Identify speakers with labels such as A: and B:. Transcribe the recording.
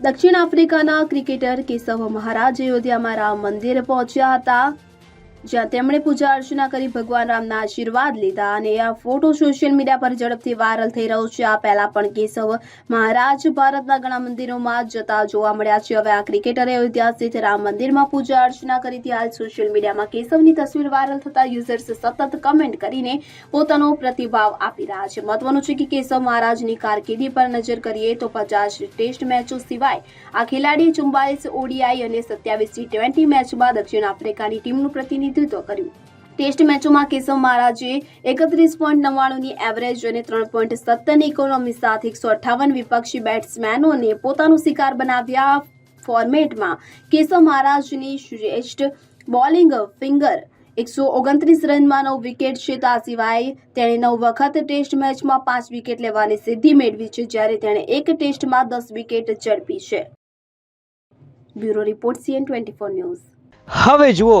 A: દક્ષિણ આફ્રિકાના ક્રિકેટર કેશવ મહારાજ અયોધ્યામાં રામ મંદિર પહોંચ્યા હતા. જ્યાં તેમણે પૂજા અર્ચના કરી ભગવાન રામના આશીર્વાદ લીધા અને આ ફોટો સોશિયલ મીડિયા પર ઝડપથી વાયરલ થઈ રહ્યો છે. આ પહેલા પણ કેશવ મહારાજ ભારતના ઘણા મંદિરોમાં જતા જોવા મળ્યા છે. હવે આ ક્રિકેટરે અયોધ્યા સ્થિત રામ મંદિરમાં પૂજા અર્ચના કરી હતી. હાલ સોશિયલ મીડિયામાં કેશવની તસવીર વાયરલ થતા યુઝર્સ સતત કમેન્ટ કરીને પોતાનો પ્રતિભાવ આપી રહ્યા છે. મહત્વનું છે કે કેશવ મહારાજની કારકિર્દી પર નજર કરીએ તો પચાસ ટેસ્ટ મેચો સિવાય આ ખેલાડીએ ચુમ્બાલીસ ઓડીઆઈ અને સત્યાવીસ ટી ટ્વેન્ટી મેચમાં દક્ષિણ આફ્રિકાની ટીમનું પ્રતિનિધિત્વ કર્યું. ટેસ્ટ મેચોમાં કેશવ મહારાજે એકત્રીસ પોઈન્ટ નવ્વાણુંની એવરેજ અને ત્રણ પોઈન્ટ સત્તરની ઇકોનોમી સાથે એકસો અઠ્ઠાવન વિપક્ષી બેટ્સમેનોને પોતાનો શિકાર બનાવ્યા ફોર્મેટમાં કેશવ મહારાજની શ્રેષ્ઠ બોલિંગ ફિંગર એકસો ઓગણત્રીસ રનમાં નવ વિકેટ છે આ સિવાય તેણે નવ વખત ટેસ્ટ મેચમાં પાંચ વિકેટ લેવાની સિદ્ધિ મેળવી છે, જ્યારે તેણે એક ટેસ્ટમાં દસ વિકેટ ઝડપી છે. Bureau report CN twenty news.
B: હવે જુઓ